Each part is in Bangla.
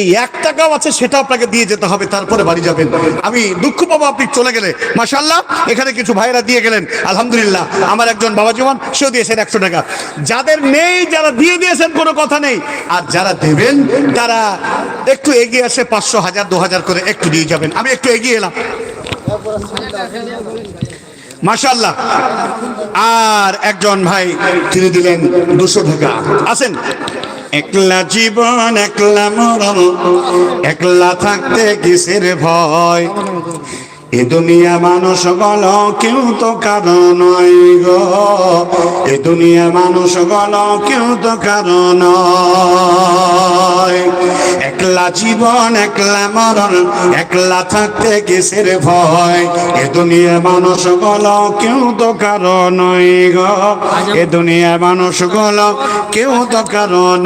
এই এক টাকাও আছে, সেটা আপনাকে দিয়ে যেতে হবে, তারপরে বাড়ি যাবেন। আমি দুঃখ পাবো আপনি চলে গেলে। মাসাল্লাহ এখানে কিছু ভাইরা দিয়ে গেলেন। আলহামদুলিল্লাহ, আমার একজন বাবা জওয়ান, সেও দিয়েছেন একশো টাকা। যাদের নেই, যারা দিয়ে দিয়েছেন, কোনো কথা নেই। আর যারা দেবেন, তারা একটু এগিয়ে আসে, পাঁচশো হাজার, দু হাজার করে একটু দিয়ে যাবেন। আমি একটু এগিয়ে এলাম। মাশাল্লাহ আর একজন ভাই, তিনি দিলেন দুশো টাকা। আছেন একলা জীবন একলা মরণ একলা থাকতে কিসের ভয়? এ দুনিয়া মানুষ গল কেউ তো কারণ গো। এ দুনিয়া মানুষ গল কেউ তো কারণ। একলা জীবন, একলা মরণ, একলা থাকতে কিসের ভয়? এ দুনিয়া মানুষ গল কেউ তো কারণ গো। এ দুনিয়া মানুষ গল কেউ তো কারণ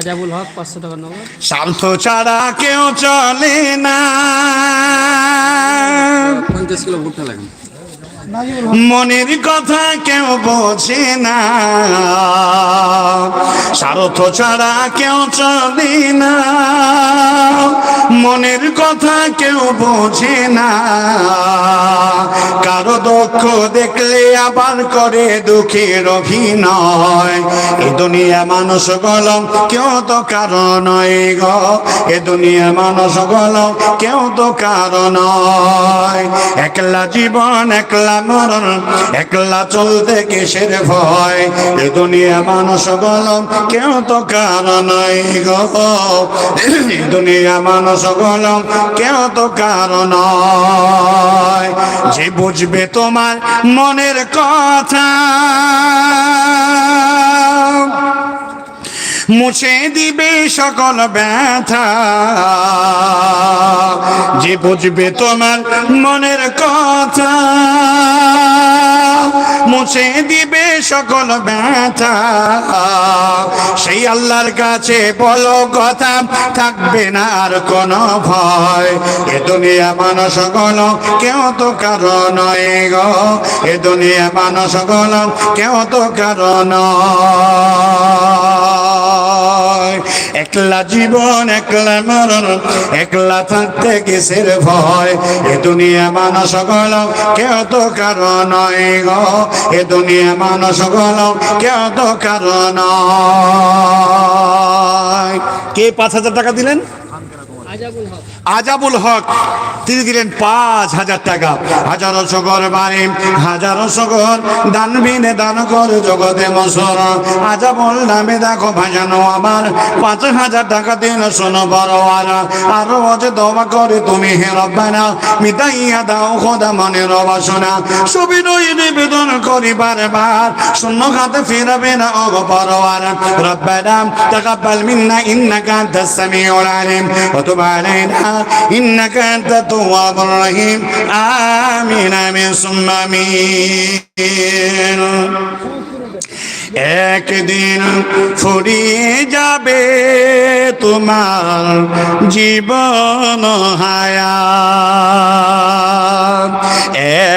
আজাবুল হক পাঁচশো টাকা নগদ। স্বার্থ ছাড়া কেউ চলে না। পঞ্চাশ কিলো ভুট্টা লাগে মনের কথা কেউ বোঝে না। স্বার্থ ছাড়া কেউ চলে না। মনের কথা কেউ বোঝে না। কারও দুঃখ দেখলে আবার করে দুঃখের অভিনয়। এ দুনিয়া মানুষ গলম, কেউ তো কারণ গো। এ দুনিয়া মানুষ গলম, কেউ তো কারণ একলা জীবন, একলা মরণ, একলা চলতে কিসের ভয়? এ দুনিয়া মানুষ গলম, কেউ তো কারণ গো। এ দুনিয়া মানুষ গলম, কেউ তো কারণ যে বুঝবে তোমার মনের কথা। মুছে দিবে সকল ব্যথা। যে বুঝবে তোমার মনের কথা? মুছে দিবে সকল ব্যথা। সেই আল্লাহর কাছে বলো কথা, থাকবে না আর কোনো ভয়। এ দুনিয়া মানুষ গল কেউ তো কারণ নয় গো। এ দুনিয়া মানুষ গল কেউ তো কারণ নয়। একলা জীবন, একলা মরণ, একলা থাকতে কিসের ভয়? এ দুনিয়া মানুষ গল কেউ তো কারণ নয় গো। এ দুনিয়া মানুষ গল কেউ তো কারণ নয়। কে পাঁচ হাজার টাকা দিলেন? আজাবুল হক। তিনি দিলেন পাঁচ হাজার টাকা। হাজারো শকর বাড়ি হাজারো শকর দান বিনে দান করে জগতে মসর। আজাবুল নামে দেখো ভাজানো আমার। পাঁচ হাজার টাকা দিন শোনো বড় আর। আরও যে দমা করে তুমি হে রব্বানা। মিটাইয়া দাও খোদা মনের বাসনা। সুবিনয় নিবেদন করি বারবার শূন্য হাতে ফিরাবে না অগ পরওয়ার রব্বানা, তাকাব্বাল মিন্না, ইন্নাকা আনতাস সামিউল আলিম। একদিন ফুরিয়ে যাবে তোমার জীবন হায়াত।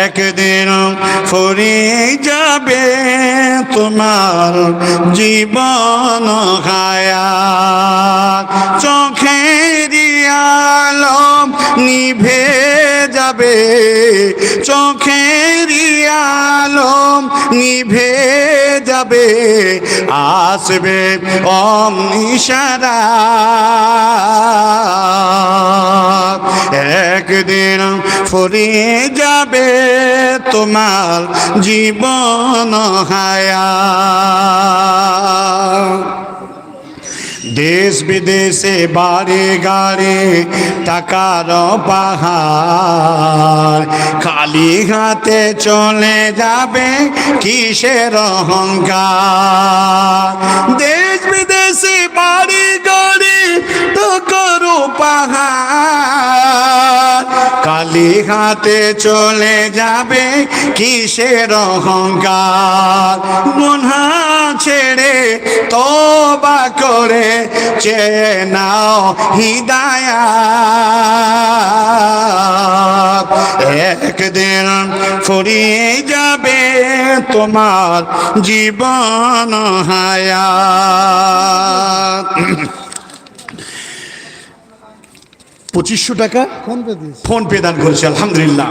একদিন ফুরিয়ে যাবে তোমার জীবন হায়াত। চোখের আলম নিভে যাবে, চোখের আলম নিভে যাবে, আসবে অম ইশারা একদিন ফুরিয়ে যাবে তোমার জীবন হায়া। দেশ বিদেশে বাড়ি গাড়ি টাকার পাহাড়। খালি হাতে চলে যাবে কিসের অহংকার? দেশ বিদেশে হাতে চলে যাবে কিসের অহংকার? গুনহা ছেড়ে তবা করে চেয়ে নাও হিদায়া একদিন ফুরিয়ে যাবে তোমার জীবন হায়াত। পঁচিশশো টাকা ফোন পে দান করেছে আলহামদুলিল্লাহ।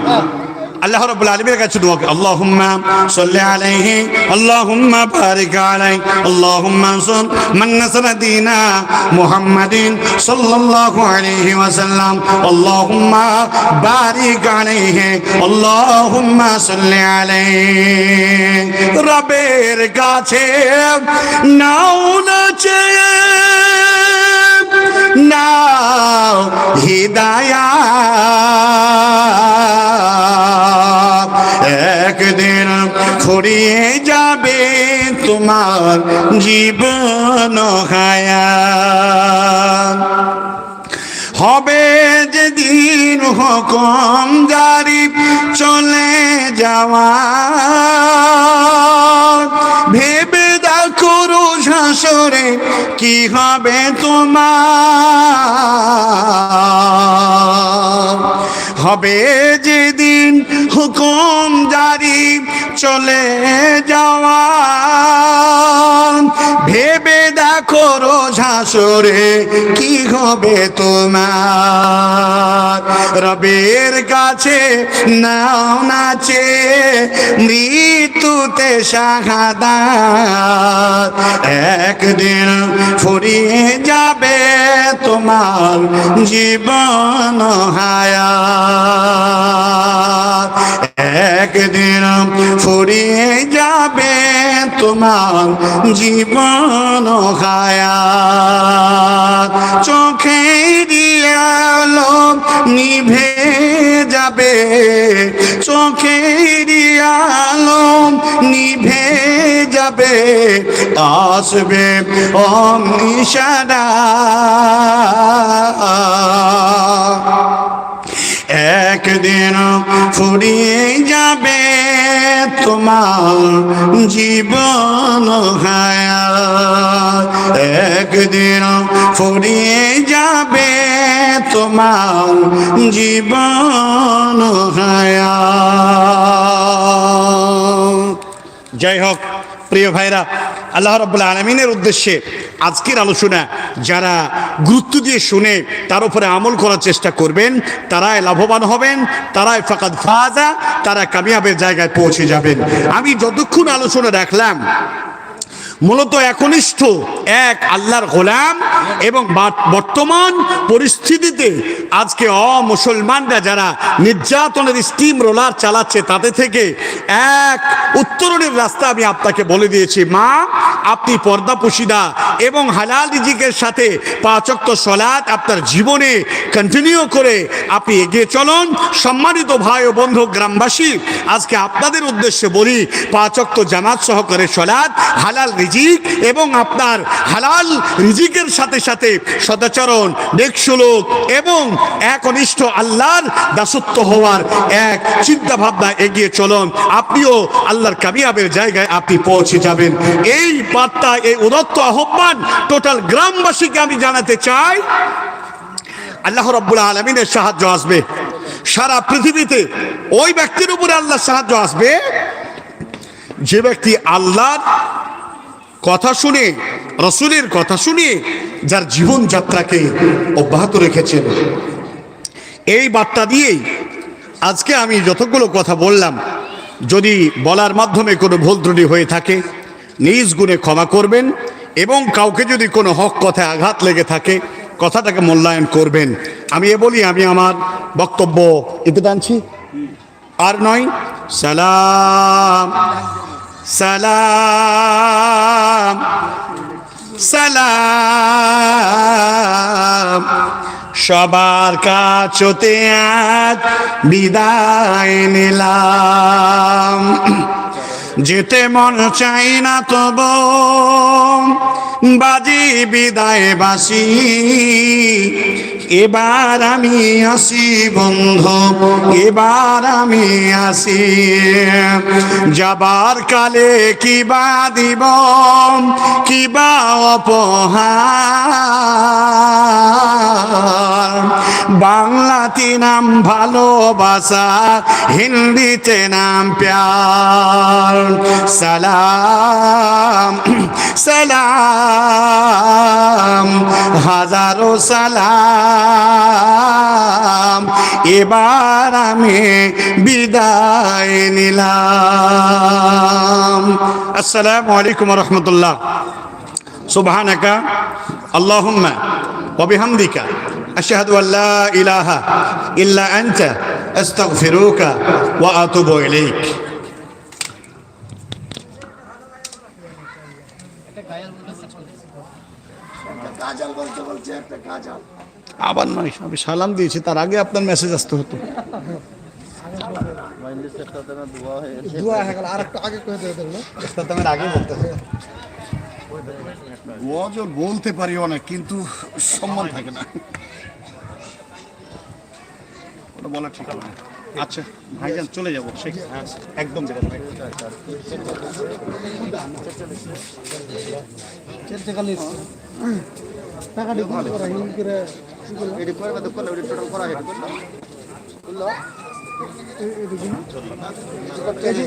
আল্লাহ রাব্বুল আলামিনের কাছে দোয়া করি আল্লাহুম্মা সাল্লি আলাইহি আল্লাহুম্মা বারিক আলাইহি আল্লাহুম্মা আনসুর মান নাসারা দীনা মুহাম্মাদিন সাল্লাল্লাহু আলাইহি ওয়াসাল্লাম আল্লাহুম্মা বারিক আলাইহি আল্লাহুম্মা সাল্লি আলাইহি। রবের কাছে নাও না চেয়ে। নাও হিদায়া একদিন ফুরিয়ে যাবে তোমার জীবন হায়া হবে যেদিন হুকুম জারি চলে যাওয়া। কি হবে তোমার? হবে যেদিন হুকুম জারি চলে যাওয়া দেখো রোজ হাসরে কি হবে তোমার? রবের কাছে নাও নাচে মৃত্যুতে শাহাদাত। একদিন ফুরিয়ে যাবে তোমার জীবন হায়াত। একদিন জীবন হায়াত। চোখে আলো নিভে যাবে। চোখে আলো নিভে যাবে। আসবে অমনিশারা একদিন ফুরিয়ে যাবে। তোমার জীবন হায়া একদিন ফুরিয়ে যাবে তোমার জীবন হায়া যাই হোক প্রিয় ভাইরা আল্লাহ রব্বুল আলমিনের উদ্দেশ্যে আজকের আলোচনা যারা গুরুত্ব দিয়ে শুনে তার উপরে আমল করার চেষ্টা করবেন, তারাই লাভবান হবেন, তারাই ফাকাদ ফাজা, তারা কামিয়াবের জায়গায় পৌঁছে যাবেন। আমি যতক্ষণ আলোচনা রাখলাম মূলত একনিষ্ঠ এক আল্লাহর গোলাম এবং বর্তমান পরিস্থিতিতে আজকে অমুসলমানরা যারা নির্যাতনের স্টিম রোলার চালাচ্ছে, তাতে থেকে এক উত্তরণের রাস্তা আমি আপনাকে বলে দিয়েছি। মা, আপনি পর্দা পুশিদা এবং হালাল রিজিকের সাথে পাচক্ত সলাৎ আপনার জীবনে কন্টিনিউ করে আপনি এগিয়ে চলুন। সম্মানিত ভাই ও বন্ধু, গ্রামবাসী, আজকে আপনাদের উদ্দেশ্যে বলি পাচক্ত জামাত সহকারে সলাৎ, হালাল রিজিক এবং আপনার হালাল রিজিকের সাথে সাথে সদাচরণ নেকসুলোক এবং একনিষ্ঠ আল্লাহর দাসত্ব হওয়ার এক চিন্তা ভাবনা এগিয়ে চলুন। আপনিও আল্লাহর কামিয়াবের জায়গায় আপনি পৌঁছে যাবেন। এই বার্তা, এই উদত্ত আহ্বান টোটাল গ্রামবাসীকে আমি জানাতে চাই। আল্লাহ রব্বুল আলমিনের সাহায্য আসবে। সারা পৃথিবীতে ওই ব্যক্তির উপরে আল্লাহর সাহায্য আসবে। যে ব্যক্তি আল্লাহর কথা শুনে, রসুলের কথা শুনে যার জীবনযাত্রাকে অব্যাহত রেখেছেন। এই বার্তা দিয়েই আজকে আমি যতগুলো কথা বললাম, যদি বলার মাধ্যমে কোনো ভুল ত্রুটি হয়ে থাকে, নিজ গুণে ক্ষমা করবেন এবং কাউকে যদি কোনো হক কথায় আঘাত লেগে থাকে, কথাটাকে মূল্যায়ন করবেন। আমি এ বলি, আমি আমার বক্তব্য এতে টানছি। আর নয়, সালাম। সালাম সালাম। সবার কাছতে আজ বিদায় নিলাম। যেতে মন চাই না তব বাজি বিদায় বাসি এবার আমি আসি বন্ধু, এবার আমি আসি। যাবার কালে কিবা দিব, কিবা অপহার। বাংলাতে নাম ভালোবাসা, হিন্দিতে নাম প্যার। সালাম সালাম, হাজারো সালাম। এবার আমি বিদায় নিলাম। আসসালাম আলাইকুম রহমতুল্লাহ। সুবাহ আল্লাহুম্মা, ওয়া বিহামদিকা। أشهد أن لا إله إلا أنت أستغفرك وأتوب إليك আবার নয় আমি সালাম দিয়েছি তার আগে আপনার মেসেজ আসতে হতো ইস্তেতেমের আগে বলতে হবে ওয়াজল বলতে পারি অনেক কিন্তু সম্মান থাকে না ওটা বলা ঠিক হবে আচ্ছা ভাইজান চলে যাব। সেই একদম বেরোবো। এটি